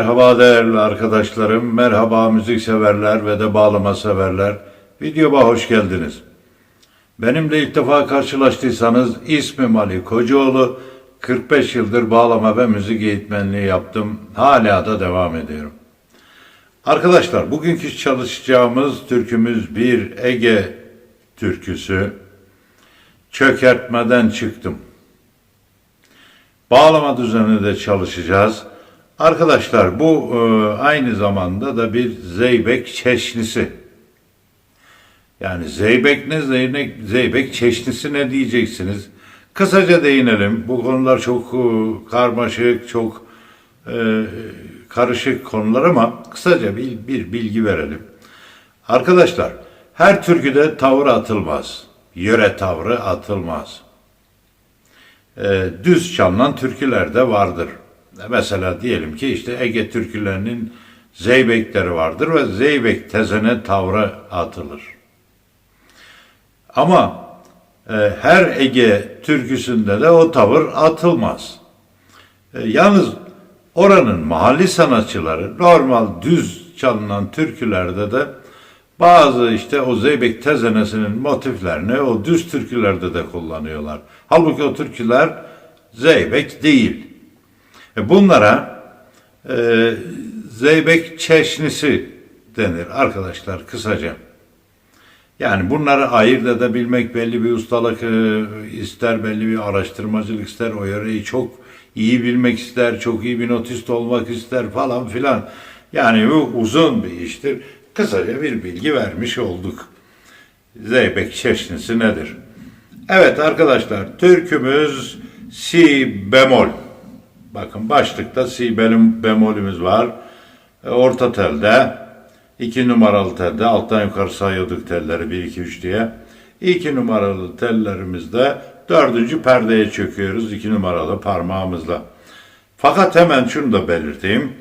Merhaba değerli arkadaşlarım, merhaba müzik severler ve de bağlama severler. Videoma hoş geldiniz. Benimle ilk defa karşılaştıysanız ismim Ali Kocaoğlu. 45 yıldır bağlama ve müzik eğitmenliği yaptım. Hala da devam ediyorum. Arkadaşlar bugünkü çalışacağımız türkümüz bir Ege türküsü. Çökertmeden çıktım. Bağlama düzeninde çalışacağız. Arkadaşlar bu e, aynı zamanda da bir zeybek çeşnisi. Yani zeybek ne zeybek, zeybek çeşnisi ne diyeceksiniz? Kısaca değinelim. Bu konular çok e, karmaşık, çok e, karışık konular ama kısaca bir, bir bilgi verelim. Arkadaşlar her türküde tavır atılmaz. Yöre tavrı atılmaz e, düz çalınan türküler de vardır. Mesela diyelim ki işte Ege türkülerinin zeybekleri vardır ve zeybek tezene tavrı atılır. Ama e, her Ege türküsünde de o tavır atılmaz. E, yalnız oranın mahalli sanatçıları normal düz çalınan türkülerde de bazı işte o zeybek tezenesinin motiflerini o düz türkülerde de kullanıyorlar. Halbuki o türküler zeybek değil. E bunlara e, zeybek çeşnisi denir arkadaşlar kısaca. Yani bunları ayırt edebilmek belli bir ustalık e, ister, belli bir araştırmacılık ister, o yöreyi çok iyi bilmek ister, çok iyi bir notist olmak ister falan filan. Yani bu uzun bir iştir. Kısaca bir bilgi vermiş olduk. Zeybek çeşnisi nedir? Evet arkadaşlar, türkümüz si bemol. Bakın başlıkta si benim bemolümüz var. E, Orta telde, iki numaralı telde, alttan yukarı sayıyorduk telleri 1, 2, 3 diye. İki numaralı tellerimizde dördüncü perdeye çöküyoruz iki numaralı parmağımızla. Fakat hemen şunu da belirteyim.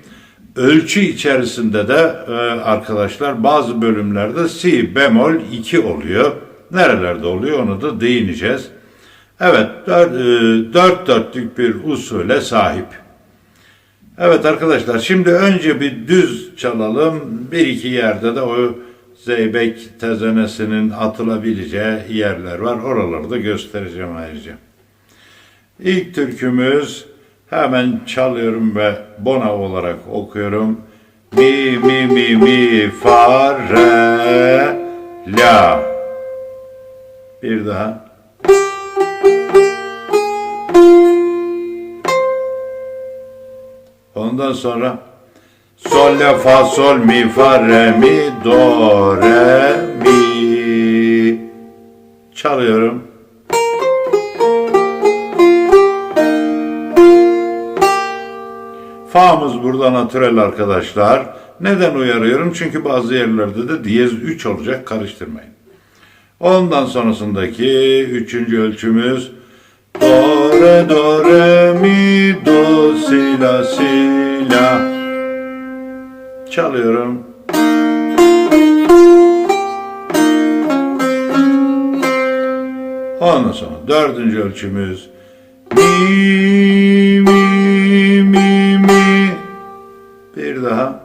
Ölçü içerisinde de e, arkadaşlar bazı bölümlerde si bemol 2 oluyor. Nerelerde oluyor onu da değineceğiz. Evet, dört, e, dört dörtlük bir usule sahip. Evet arkadaşlar, şimdi önce bir düz çalalım. Bir iki yerde de o zeybek tezenesinin atılabileceği yerler var. Oraları da göstereceğim ayrıca. İlk türkümüz hemen çalıyorum ve bona olarak okuyorum. Mi mi mi mi fa re la. Bir daha. Ondan sonra sol la fa sol mi fa re mi do re mi çalıyorum. Fa'mız burada natürel arkadaşlar. Neden uyarıyorum? Çünkü bazı yerlerde de diyez 3 olacak karıştırmayın. Ondan sonrasındaki üçüncü ölçümüz Do re do re mi do si la si la. Çalıyorum. Ondan sonra dördüncü ölçümüz. Mi mi mi mi. Bir daha.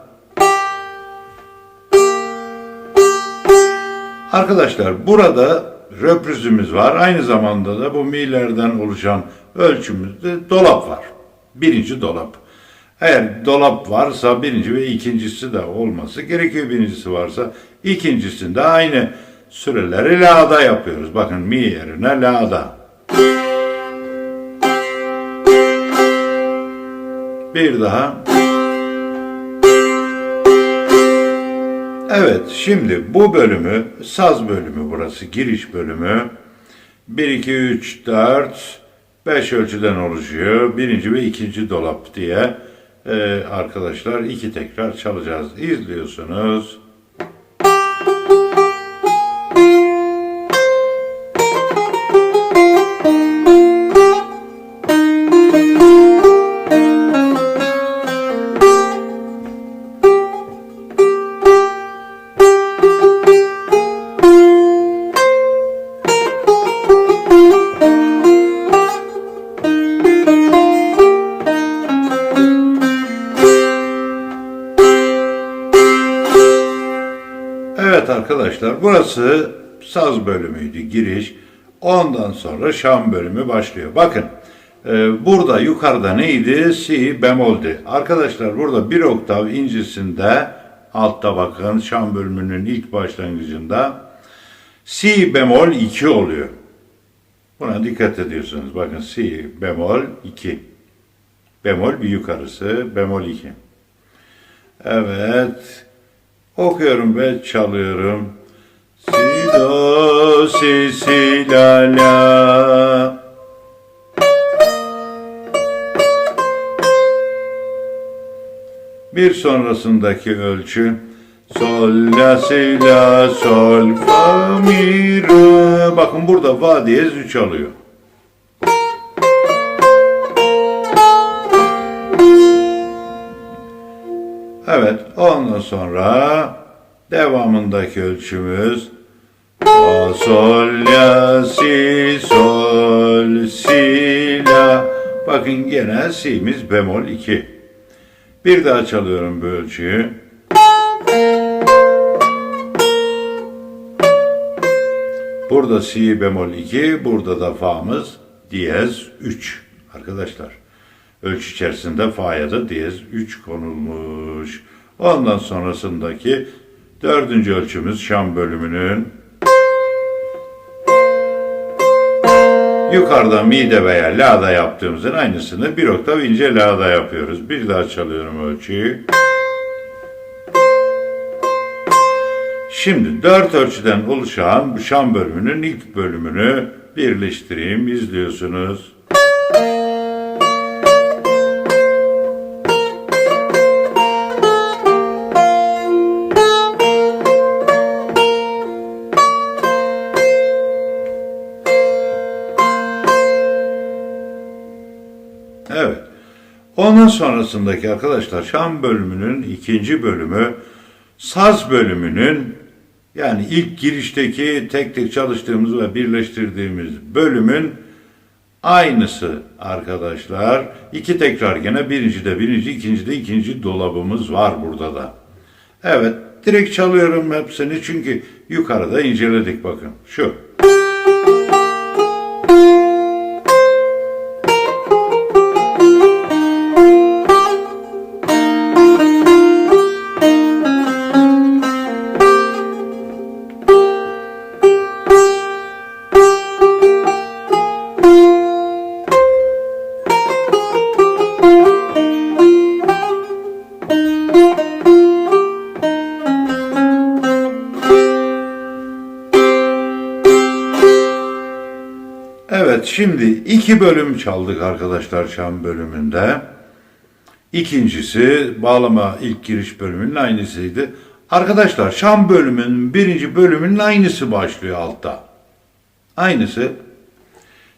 Arkadaşlar burada röprizimiz var. Aynı zamanda da bu mi'lerden oluşan ölçümüzde dolap var. Birinci dolap. Eğer dolap varsa birinci ve ikincisi de olması gerekiyor. Birincisi varsa ikincisinde aynı süreleri la'da yapıyoruz. Bakın mi yerine la'da. Bir daha. Evet, şimdi bu bölümü, saz bölümü burası, giriş bölümü. 1, 2, 3, 4, 5 ölçüden oluşuyor. Birinci ve ikinci dolap diye e, arkadaşlar iki tekrar çalacağız. İzliyorsunuz. Arkadaşlar burası saz bölümüydü giriş. Ondan sonra şam bölümü başlıyor. Bakın e, burada yukarıda neydi? Si bemoldi. Arkadaşlar burada bir oktav incisinde altta bakın şam bölümünün ilk başlangıcında si bemol 2 oluyor. Buna dikkat ediyorsunuz. Bakın si bemol 2. Bemol bir yukarısı, bemol 2. Evet. Okuyorum ve çalıyorum. Si do si si la la. Bir sonrasındaki ölçü sol la si la sol fa mi re. Bakın burada fa diyez 3 alıyor. Evet, ondan sonra devamındaki ölçümüz fa sol la si sol si la. Bakın gene si'miz bemol 2. Bir daha çalıyorum bu ölçüyü. Burada si bemol 2, burada da fa'mız diyez 3 arkadaşlar. Ölçü içerisinde fa'ya da diyez 3 konulmuş. Ondan sonrasındaki dördüncü ölçümüz şam bölümünün yukarıda mide veya la'da yaptığımızın aynısını bir oktav ince la'da yapıyoruz. Bir daha çalıyorum ölçüyü. Şimdi dört ölçüden oluşan bu şam bölümünün ilk bölümünü birleştireyim. izliyorsunuz. Evet. Ondan sonrasındaki arkadaşlar Şam bölümünün ikinci bölümü saz bölümünün yani ilk girişteki tek tek çalıştığımız ve birleştirdiğimiz bölümün aynısı arkadaşlar. İki tekrar gene birinci de birinci, ikinci de ikinci dolabımız var burada da. Evet, direkt çalıyorum hepsini çünkü yukarıda inceledik bakın. Şu. Evet şimdi iki bölüm çaldık arkadaşlar Şam bölümünde. İkincisi bağlama ilk giriş bölümünün aynısıydı. Arkadaşlar Şam bölümünün birinci bölümünün aynısı başlıyor altta. Aynısı.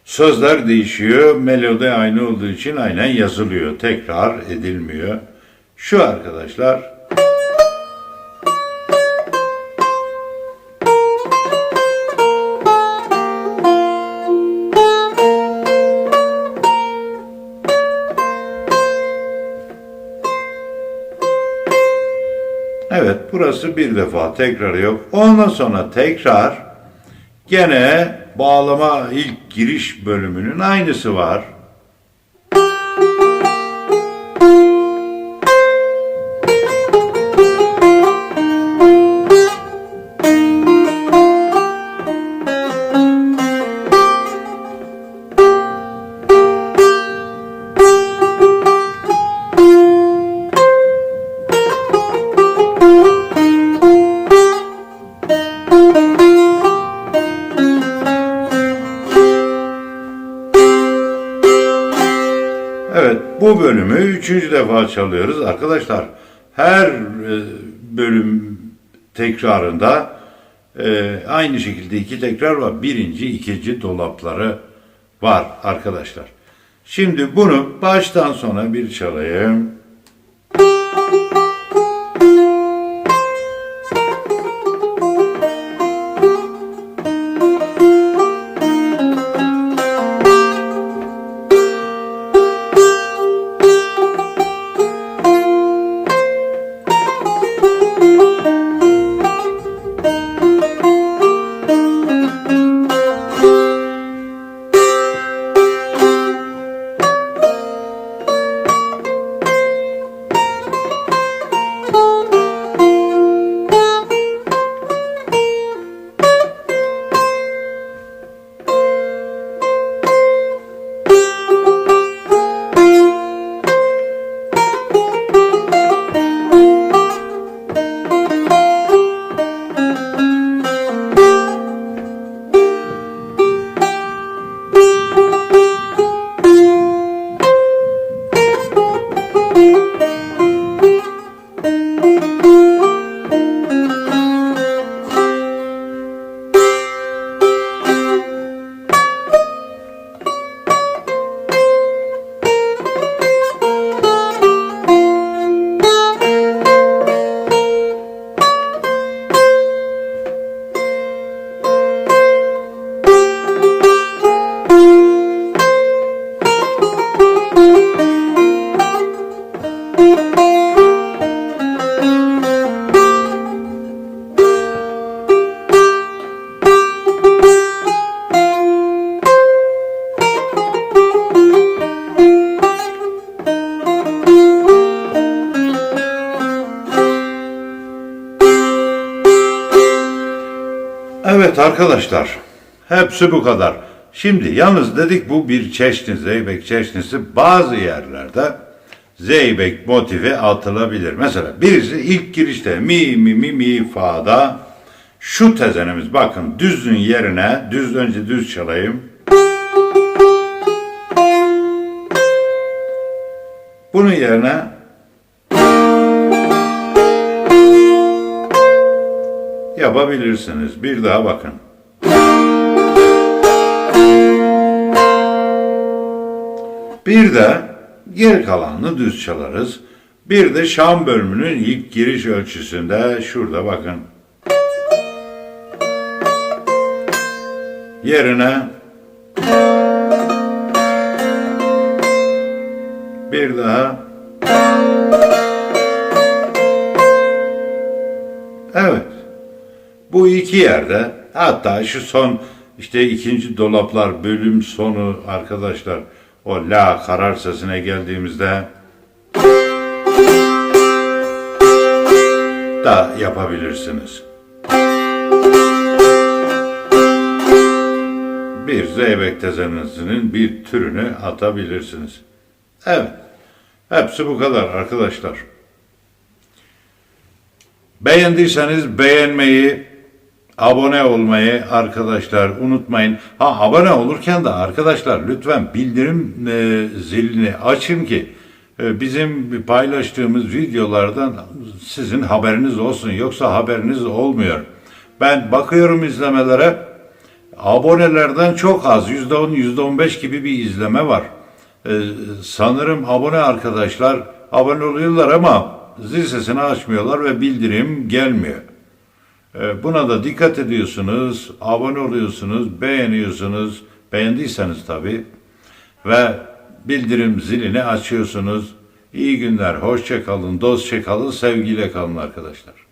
Sözler değişiyor. Melodi aynı olduğu için aynen yazılıyor. Tekrar edilmiyor. Şu arkadaşlar burası bir defa tekrar yok. Ondan sonra tekrar gene bağlama ilk giriş bölümünün aynısı var. Evet bu bölümü üçüncü defa çalıyoruz. Arkadaşlar her e, bölüm tekrarında e, aynı şekilde iki tekrar var. Birinci, ikinci dolapları var arkadaşlar. Şimdi bunu baştan sona bir çalayım. Arkadaşlar. Hepsi bu kadar. Şimdi yalnız dedik bu bir çeşni, zeybek çeşnisi. Bazı yerlerde zeybek motifi atılabilir. Mesela birisi ilk girişte mi mi mi mi fa'da şu tezenimiz bakın düzün yerine düz önce düz çalayım. Bunun yerine yapabilirsiniz. Bir daha bakın. Bir de geri kalanını düz çalarız. Bir de Şam bölümünün ilk giriş ölçüsünde şurada bakın. Yerine bir daha Evet. Bu iki yerde hatta şu son işte ikinci dolaplar bölüm sonu arkadaşlar o la karar sesine geldiğimizde da yapabilirsiniz. Bir zeybek tezenisinin bir türünü atabilirsiniz. Evet. Hepsi bu kadar arkadaşlar. Beğendiyseniz beğenmeyi, abone olmayı arkadaşlar unutmayın. Ha abone olurken de arkadaşlar lütfen bildirim e, zilini açın ki e, bizim paylaştığımız videolardan sizin haberiniz olsun. Yoksa haberiniz olmuyor. Ben bakıyorum izlemelere abonelerden çok az %10 %15 gibi bir izleme var. E, sanırım abone arkadaşlar abone oluyorlar ama zil sesini açmıyorlar ve bildirim gelmiyor. Ee, Buna da dikkat ediyorsunuz, abone oluyorsunuz, beğeniyorsunuz, beğendiyseniz tabii ve bildirim zilini açıyorsunuz. İyi günler, hoşça kalın, dostça kalın, sevgiyle kalın arkadaşlar.